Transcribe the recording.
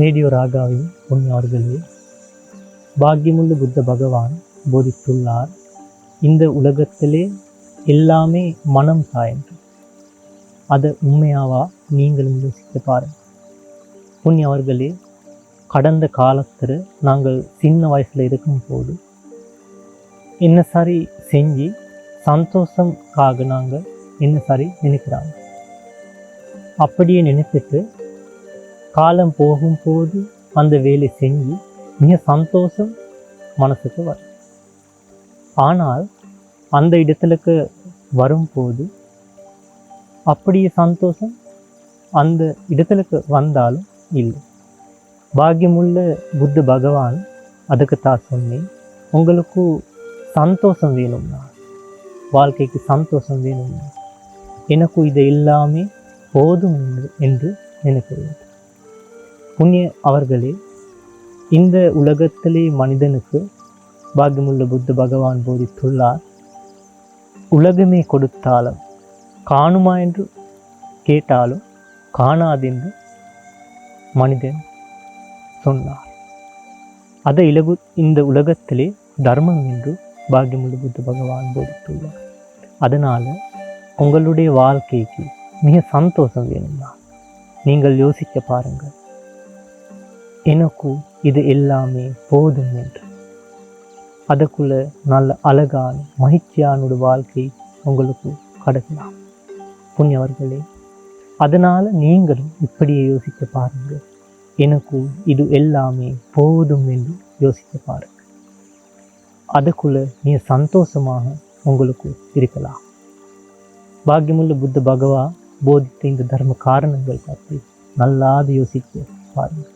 Radio ராகாவின் புண்ணியவர்களே பாக்கியமுள்ள புத்த பகவான் போதித்துள்ளார். இந்த உலகத்திலே எல்லாமே மனம் சாயன்று அதை உண்மையாவா? நீங்களும் யோசித்து பாருங்கள். புண்ணியவர்களே கடந்த காலத்தில் நாங்கள் சின்ன வயசில் இருக்கும்போது என்ன சரி செஞ்சு சந்தோஷம்காக நாங்கள் என்ன சரி நினைக்கிறாங்க? அப்படியே நினைச்சிட்டு காலம் போகும்போது அந்த வேலை செஞ்சு மிக சந்தோஷம் மனசுக்கு வரும். ஆனால் அந்த இடத்துலக்கு வரும்போது அப்படியே சந்தோஷம் அந்த இடத்துலக்கு வந்தாலும் இல்லை. பாக்கியமுள்ள புத்த பகவான் அதுக்கு தான் சொன்னேன் உங்களுக்கு சந்தோஷம் வேணும்னா வாழ்க்கைக்கு சந்தோஷம் வேணும்னா எனக்கு இது எல்லாமே போதும் என்று- என்று நினைக்கிறேன். புண்ணிய அவர்களே இந்த உலகத்திலே மனிதனுக்கு பாக்கியமுள்ள புத்த பகவான் போதித்துள்ளார். உலகமே கொடுத்தாலும் காணுமா என்று கேட்டாலும் காணாதென்று மனிதன் சொன்னார். அதை இலகு இந்த உலகத்திலே தர்மம் என்று பாகியமுள்ள புத்த பகவான் போதித்துள்ளார். அதனால் உங்களுடைய வாழ்க்கைக்கு மிக சந்தோஷம் வேணும்னா நீங்கள் யோசிக்க பாருங்கள். எனக்கும் இது எல்லாமே போதும் என்று. அதுக்குள்ள நல்ல அழகான மகிழ்ச்சியான வாழ்க்கை உங்களுக்கு கிடைக்கலாம். புண்ணியவர்களே அதனால் நீங்களும் இப்படியே யோசிக்க பாருங்கள் எனக்கும் இது எல்லாமே போதும் என்று யோசிக்க பாருங்கள் அதுக்குள்ள நீ சந்தோஷமாக உங்களுக்கு இருக்கலாம். பாக்கியமுள்ள புத்த பகவா போதித்த இந்த தர்ம காரணங்கள் பற்றி நல்லாது யோசிக்க பாருங்கள்